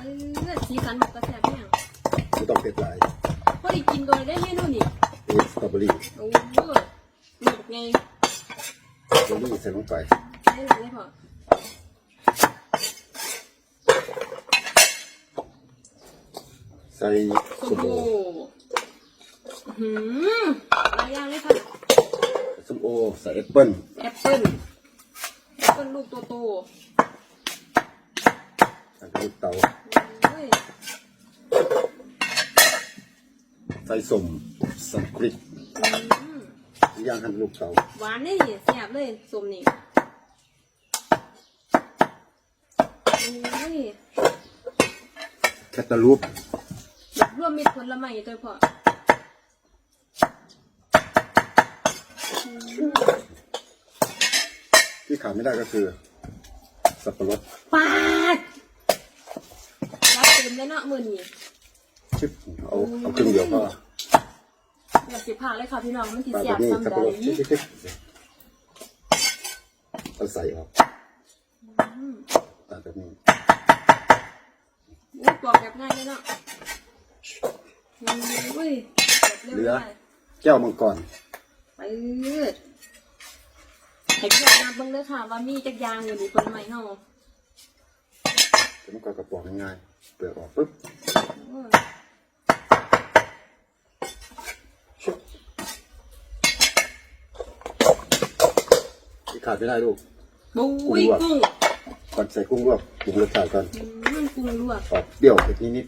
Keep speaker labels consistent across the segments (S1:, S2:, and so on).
S1: เออสีสันแบบกระแสบเนี่ย
S2: ไม่ต้องเผ็ดหลาย
S1: พอได้กินก่อนได้เมนูนี่
S2: นี่สตรอเบอรี่
S1: โอ้โหหนุกไง
S2: สตรอเบอรี่ใส่ลงไป
S1: ได้หลายเลยพอ
S2: ใส่
S1: โอ้
S2: ส้ม
S1: โห
S2: โอ
S1: หืมหลายอย่างเลยค่ะ
S2: ส้มโอใส่แอปเปิ้ล
S1: แอปเปิ้ลแอปเปิ้ลลูกโตโต
S2: ใส่ ลูกเตา
S1: ๆเฮ้ย
S2: ใส่ส้มสัมพริก
S1: อืม
S2: ย่างหั่นลูกเตา
S1: หวานได้นี่แซ่บเลยสมนี่โอ้ย
S2: แคตตาลูป
S1: แบบรวมมิตรผลไม้ตัวพออืม
S2: ที่ขาดไม่ได้ก็คือ สับปะรด
S1: ปาดรับ เต็มเลยเนาะมือนี่
S2: ชิบเอาเอาครึ่งเดียวก็
S1: อยากสิพาเลยค่ะพี่น้องมันสิ
S2: ปาด
S1: เสี
S2: แบ
S1: ย
S2: บบนี้สับ
S1: ซ้ำ
S2: ปะ
S1: ใด
S2: รดชิบชิบชิบเอาใส่ออกปาดแบบนี้
S1: อุ้ยปอกแบบง่ายเลยเนาะอุ้ยแบบเร็ว
S2: เหลือ
S1: ได้
S2: แก้วมังกร
S1: ไปเลือดให้พี่น้องนับเบิ่งเด้อค่ะว่ามีจักอยางอยู่ในผลไม้เฮา
S2: แก้วมังกรกระป๋องง่ายๆเปลือกออกปุ๊บ
S1: โอ้ย
S2: ชุบที่ขาดไม่ได้ลูก
S1: บุ้ยกุ้ง
S2: ก่อนใส่กุ้งลวกปรุงรสชาติก่อน
S1: อืมกุ้งลวก
S2: ออกเปรี้ยวเผ็ดนิด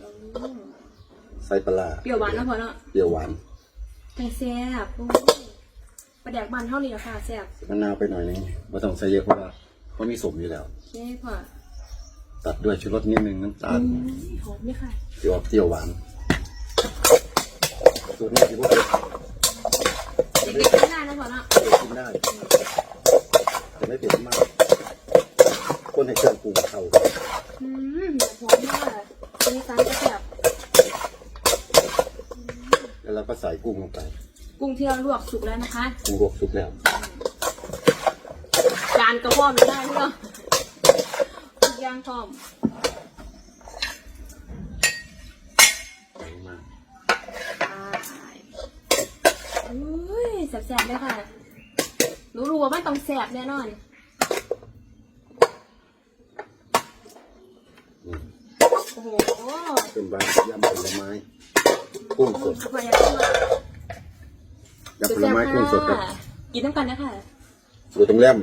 S1: อืม
S2: ๆใส่ปลาร้า
S1: เปรี้ยวหวานเนาะพอเนาะ
S2: เปรี้ยวหวาน
S1: จังแซ่บโอ้ยปลาแดกบ้านเท่านี้ละค่ะแซ่บ
S2: มะนาวไปหน่อยนึงไม่ต้องใส่เยอะเพราะว่าเขามีสมอยู่แล้ว
S1: ใช่พ่อ
S2: ตัดด้วยชูรสนิดนึงน้ำตาล
S1: อืมหอมเลยค่ะ
S2: เปรี้ยวเปรี้ยวหวานสูตรนี้ที่พวกเรา
S1: เด็กๆกินได้นะพอเนาะ
S2: กินได้แต่ไม่เผ็ดมาก คนให้เครื่องปรุงเข้ากัน
S1: อืมหอมมากอันนี้ซันจะแซ่บ
S2: แล้วเราก็ใส่กุ้งลงไป
S1: กุ้งที่เราลวกสุกแล้วนะคะ
S2: กุ้งลวกสุกแล้ว
S1: จานกระเพาะไม่ได้เนาะทุกอ ย่างพร้อม
S2: ใส่มา
S1: อุ้ยแซ่บๆเลยค่ะรู้รู้ว่ามันต้องแซ่บแน่นอน
S2: อืม
S1: โอ้โห
S2: เป็นใบยำผลไม้กุ้งสด
S1: พยายามมายำ
S2: ผลไม้กุ้งสดครับ
S1: กินทั้งกันนะคะ
S2: สูตรตรงแรม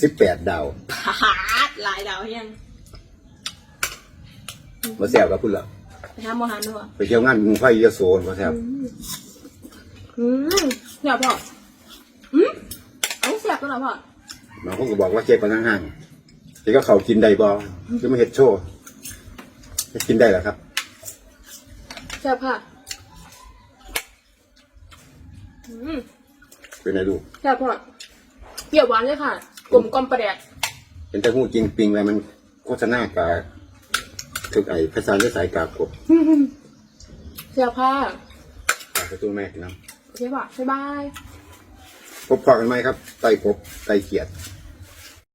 S2: สิบแปดดาว
S1: ผาดหลายดาวยัง
S2: มาแซ่บกับพุ่นละ
S1: ไปทำอาหารด้วย
S2: ไปเที่ยวงานกรุงไฟยโซนมาแซ่บ
S1: อืมเดี๋ยวพ่ออืมเอาแซ่บตัวเหรอพ่อ
S2: น้องเขาก็บอกว่าเจ็บไปห่างๆแต่ก็เขากินได้บ่จะไม่เห็ดโชว์จะกินได้เหรอครับ
S1: แซ่บค่ะอืม
S2: เป็นไงลูก
S1: แซ่บพ่อเปรี้ยวหวานเลยค่ะ กลมกล่อมประแดก
S2: เห็นแต่หูจริงปิงอะไรมันโฆษณากาถึกไอ้ภาษาภาษายกากบ
S1: แซ่บค่ะ
S2: กากระตุ้นแม่นะ
S1: โอเคป่ะบ๊ายบาย
S2: พบพอกันไหมครับไต่กบไต่เขียด
S1: บ